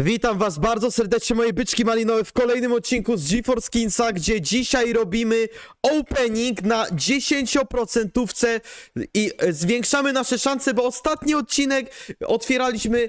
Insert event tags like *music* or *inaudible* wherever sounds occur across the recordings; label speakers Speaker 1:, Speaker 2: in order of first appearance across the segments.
Speaker 1: Witam was bardzo serdecznie moje byczki malinowe w kolejnym odcinku z GeForce Kinsa, gdzie dzisiaj robimy opening na 10% i e, zwiększamy nasze szanse, bo ostatni odcinek otwieraliśmy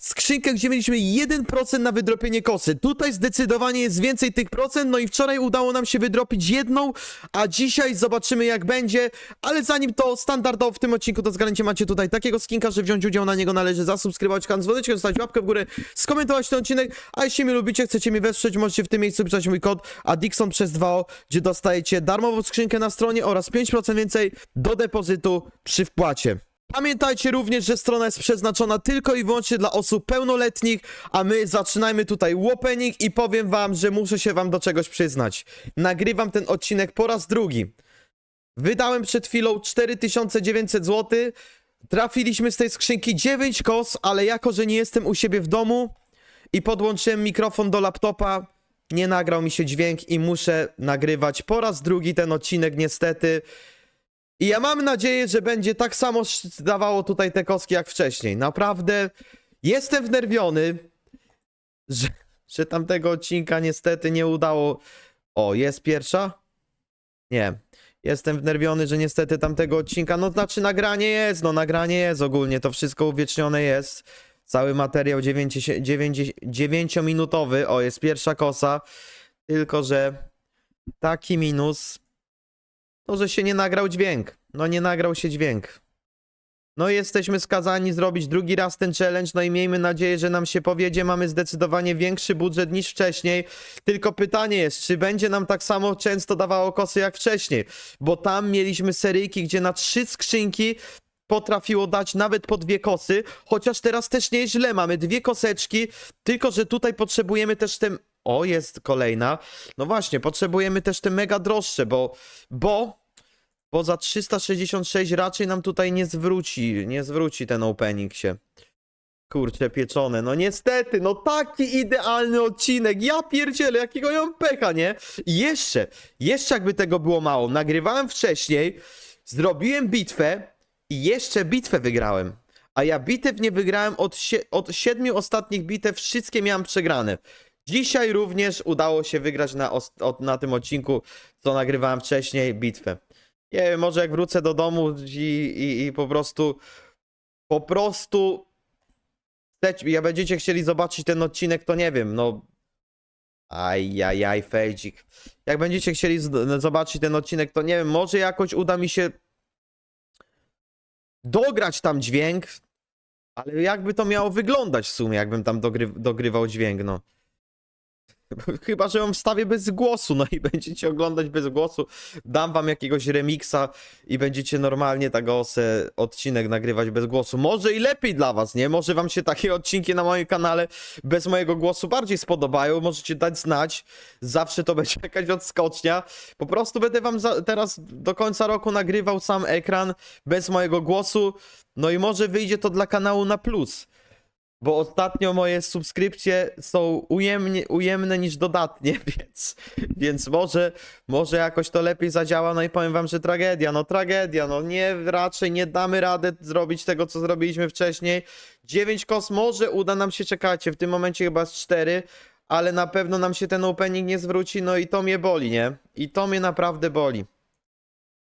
Speaker 1: skrzynkę, gdzie mieliśmy 1% na wydropienie kosy. Tutaj zdecydowanie jest więcej tych procent, no i wczoraj udało nam się wydropić jedną, a dzisiaj zobaczymy jak będzie, ale zanim to standardowo w tym odcinku, to zgarnięcie macie tutaj takiego skinka, że wziąć udział na niego należy zasubskrybować kanał dzwoneczkę, zostawić łapkę w górę, skomentować ten odcinek, a jeśli mnie lubicie, chcecie mnie wesprzeć, możecie w tym miejscu wpisać mój kod Adixon przez 2O, gdzie dostajecie darmową skrzynkę na stronie oraz 5% więcej do depozytu przy wpłacie. Pamiętajcie również, że strona jest przeznaczona tylko i wyłącznie dla osób pełnoletnich, a my zaczynajmy tutaj opening i powiem wam, że muszę się wam do czegoś przyznać. Nagrywam ten odcinek po raz drugi. Wydałem przed chwilą 4900 zł, trafiliśmy z tej skrzynki 9 kos, ale jako, że nie jestem u siebie w domu i podłączyłem mikrofon do laptopa, nie nagrał mi się dźwięk i muszę nagrywać po raz drugi ten odcinek niestety. I ja mam nadzieję, że będzie tak samo dawało tutaj te kostki jak wcześniej. Naprawdę jestem wnerwiony, że, że tamtego odcinka niestety nie udało. O, jest pierwsza? Nie. Jestem wnerwiony, że niestety tamtego odcinka, no znaczy nagranie jest, no nagranie jest ogólnie, to wszystko uwiecznione jest. Cały materiał 9-minutowy, o jest pierwsza kosa, tylko że taki minus, to, że się nie nagrał dźwięk. No nie nagrał się dźwięk. No jesteśmy skazani zrobić drugi raz ten challenge, no i miejmy nadzieję, że nam się powiedzie. Mamy zdecydowanie większy budżet niż wcześniej. Tylko pytanie jest, czy będzie nam tak samo często dawało kosy jak wcześniej? Bo tam mieliśmy seryjki, gdzie na trzy skrzynki potrafiło dać nawet po dwie kosy, chociaż teraz też nie jest źle, mamy dwie koseczki, tylko że tutaj potrzebujemy też te... O, jest kolejna. No właśnie, potrzebujemy też te mega droższe, bo... Bo... Bo za 366 raczej nam tutaj nie zwróci, nie zwróci ten opening się. Kurcze pieczone, no niestety, no taki idealny odcinek, ja pierdzielę, jakiego ja mam pecha, nie? I jeszcze, jeszcze jakby tego było mało, nagrywałem wcześniej, zrobiłem bitwę i jeszcze bitwę wygrałem. A ja bitew nie wygrałem od, od siedmiu ostatnich bitew, wszystkie miałem przegrane. Dzisiaj również udało się wygrać na, na tym odcinku, co nagrywałem wcześniej, bitwę. Nie wiem, może jak wrócę do domu i, i, i po prostu, po prostu, jak będziecie chcieli zobaczyć ten odcinek, to nie wiem, no, ajajaj, fejdzik. Jak będziecie chcieli zobaczyć ten odcinek, to nie wiem, może jakoś uda mi się dograć tam dźwięk, ale jakby to miało wyglądać w sumie, jakbym tam dogry, dogrywał dźwięk, no. *laughs* Chyba, że ją wstawię bez głosu, no i *laughs* będziecie oglądać bez głosu. Dam wam jakiegoś remiksa i będziecie normalnie tego se odcinek nagrywać bez głosu. Może i lepiej dla was, nie? Może wam się takie odcinki na moim kanale bez mojego głosu bardziej spodobają. Możecie dać znać. Zawsze to *laughs* będzie jakaś odskocznia. Po prostu będę wam za, teraz do końca roku nagrywał sam ekran bez mojego głosu. No i może wyjdzie to dla kanału na plus. Bo ostatnio moje subskrypcje są ujemnie, ujemne niż dodatnie, *laughs* więc, więc może, może jakoś to lepiej zadziała. No i powiem wam, że tragedia, no tragedia, no nie, raczej nie damy rady zrobić tego, co zrobiliśmy wcześniej. 9 kos może uda nam się, czekajcie, w tym momencie chyba z 4, ale na pewno nam się ten opening nie zwróci, no i to mnie boli, nie? I to mnie naprawdę boli.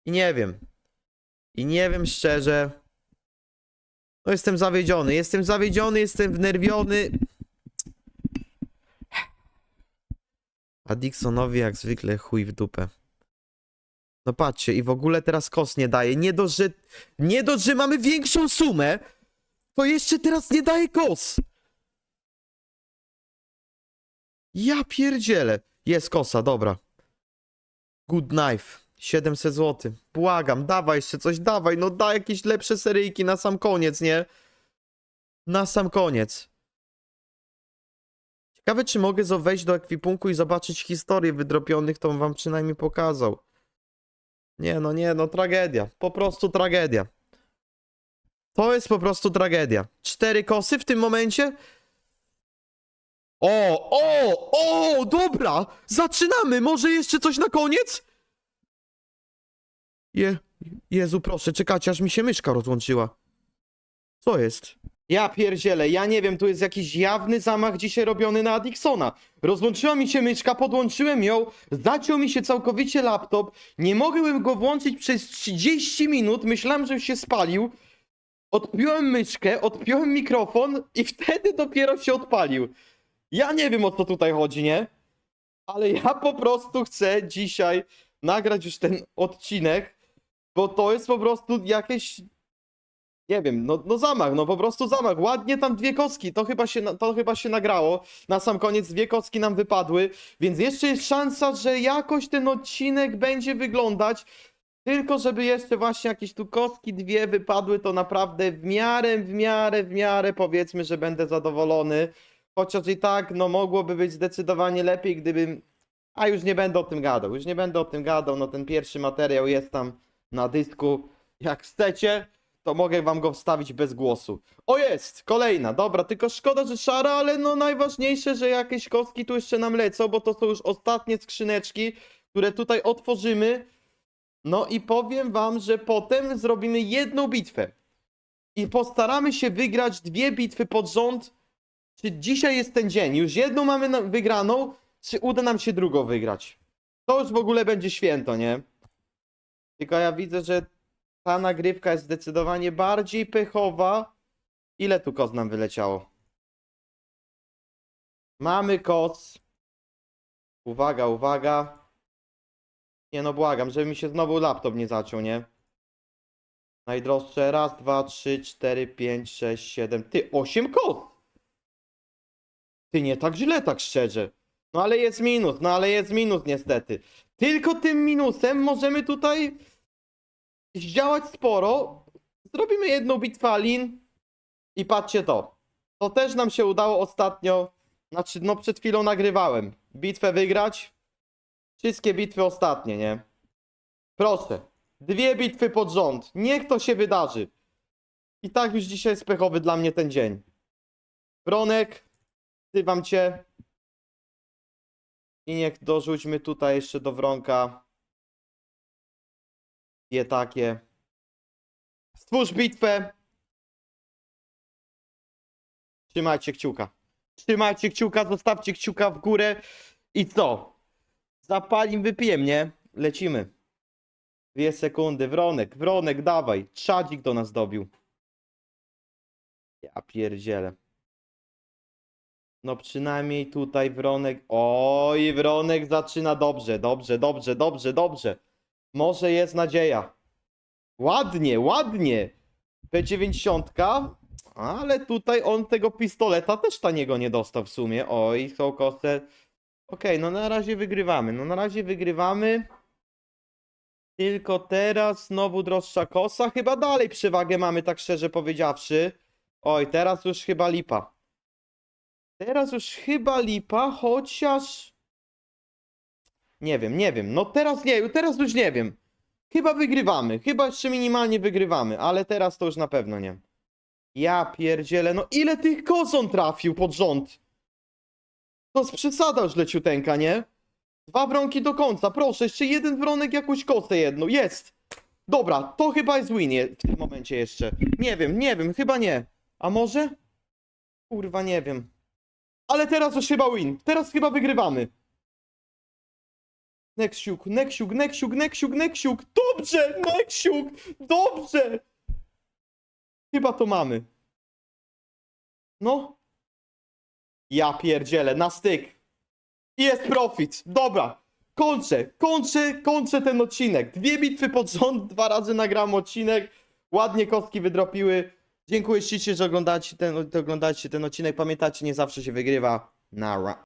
Speaker 1: I nie wiem. I nie wiem szczerze. No jestem zawiedziony, jestem zawiedziony, jestem wnerwiony. A Dixonowi jak zwykle chuj w dupę. No patrzcie, i w ogóle teraz kos nie daje. Nie dość, że, nie dość, że mamy większą sumę, to jeszcze teraz nie daje kos. Ja pierdzielę. Jest kosa, dobra. Good knife. 700 zł. Błagam, dawaj jeszcze coś, dawaj, no daj jakieś lepsze seryjki na sam koniec, nie? Na sam koniec. Ciekawe, czy mogę wejść do ekwipunku i zobaczyć historię wydropionych, to wam przynajmniej pokazał. Nie, no nie, no tragedia. Po prostu tragedia. To jest po prostu tragedia. Cztery kosy w tym momencie? O, o, o, dobra! Zaczynamy! Może jeszcze coś na koniec? Je, Jezu, proszę, czekajcie, aż mi się myszka rozłączyła. Co jest? Ja pierdzielę, ja nie wiem, tu jest jakiś jawny zamach dzisiaj robiony na Adixona. Rozłączyła mi się myszka, podłączyłem ją, zaciął mi się całkowicie laptop, nie mogłem go włączyć przez 30 minut, myślałem, że się spalił. Odpiąłem myszkę, odpiąłem mikrofon i wtedy dopiero się odpalił. Ja nie wiem o co tutaj chodzi, nie? Ale ja po prostu chcę dzisiaj nagrać już ten odcinek, bo to jest po prostu jakieś nie wiem, no, no zamach, no po prostu zamach. Ładnie tam dwie kostki, to chyba, się, to chyba się nagrało. Na sam koniec dwie kostki nam wypadły, więc jeszcze jest szansa, że jakoś ten odcinek będzie wyglądać. Tylko żeby jeszcze właśnie jakieś tu kostki dwie wypadły, to naprawdę w miarę, w miarę, w miarę powiedzmy, że będę zadowolony. Chociaż i tak, no mogłoby być zdecydowanie lepiej, gdybym... A już nie będę o tym gadał, już nie będę o tym gadał, no ten pierwszy materiał jest tam na dysku. Jak chcecie, to mogę wam go wstawić bez głosu. O jest! Kolejna, dobra, tylko szkoda, że szara, ale no najważniejsze, że jakieś kostki tu jeszcze nam lecą, bo to są już ostatnie skrzyneczki, które tutaj otworzymy. No i powiem wam, że potem zrobimy jedną bitwę. I postaramy się wygrać dwie bitwy pod rząd. Czy dzisiaj jest ten dzień? Już jedną mamy wygraną, czy uda nam się drugą wygrać? To już w ogóle będzie święto, nie? Tylko ja widzę, że ta nagrywka jest zdecydowanie bardziej pechowa. Ile tu kos nam wyleciało? Mamy kos. Uwaga, uwaga. Nie no, błagam, żeby mi się znowu laptop nie zaciął, nie? Najdroższe. Raz, dwa, trzy, cztery, pięć, sześć, siedem. Ty, osiem kos! Ty, nie tak źle, tak szczerze. No ale jest minus, no ale jest minus niestety. Tylko tym minusem możemy tutaj zdziałać sporo. Zrobimy jedną bitwę Alin i patrzcie to. To też nam się udało ostatnio. Znaczy, no przed chwilą nagrywałem. Bitwę wygrać. Wszystkie bitwy ostatnie, nie? Proszę. Dwie bitwy pod rząd. Niech to się wydarzy. I tak już dzisiaj jest pechowy dla mnie ten dzień. Bronek, wzywam cię. I niech dorzućmy tutaj jeszcze do wronka je takie. Stwórz bitwę. Trzymajcie kciuka. Trzymajcie kciuka, zostawcie kciuka w górę. I co? Zapalim, wypijem, nie? Lecimy. Dwie sekundy. Wronek, Wronek, dawaj. Trzadzik do nas dobił. Ja pierdzielę. No przynajmniej tutaj Wronek... Oj, Wronek zaczyna dobrze, dobrze, dobrze, dobrze, dobrze. Może jest nadzieja. Ładnie, ładnie. P90, ale tutaj on tego pistoleta też taniego nie dostał w sumie. Oj, są kosę. Okej, no na razie wygrywamy. No na razie wygrywamy. Tylko teraz znowu droższa kosa. Chyba dalej przewagę mamy, tak szczerze powiedziawszy. Oj, teraz już chyba lipa. Teraz już chyba lipa, chociaż... Nie wiem, nie wiem. No teraz nie, teraz już nie wiem. Chyba wygrywamy. Chyba jeszcze minimalnie wygrywamy, ale teraz to już na pewno nie. Ja pierdzielę, no ile tych kozon trafił pod rząd? To jest przesada już leciuteńka, nie? Dwa wronki do końca, proszę, jeszcze jeden wronek, jakąś kosę jedną, jest! Dobra, to chyba jest win w tym momencie jeszcze. Nie wiem, nie wiem, chyba nie. A może? Kurwa, nie wiem. Ale teraz już chyba win, teraz chyba wygrywamy. Neksiuk, Neksiuk, Neksiuk, Neksiuk, Neksiuk. Dobrze, Neksiuk, dobrze. Chyba to mamy. No. Ja pierdzielę, na styk. Jest profit. Dobra. Kończę, kończę, kończę ten odcinek. Dwie bitwy pod rząd, dwa razy nagram odcinek. Ładnie kostki wydropiły. Dziękuję ślicznie, że oglądacie ten, oglądacie ten odcinek. Pamiętajcie, nie zawsze się wygrywa. Nara.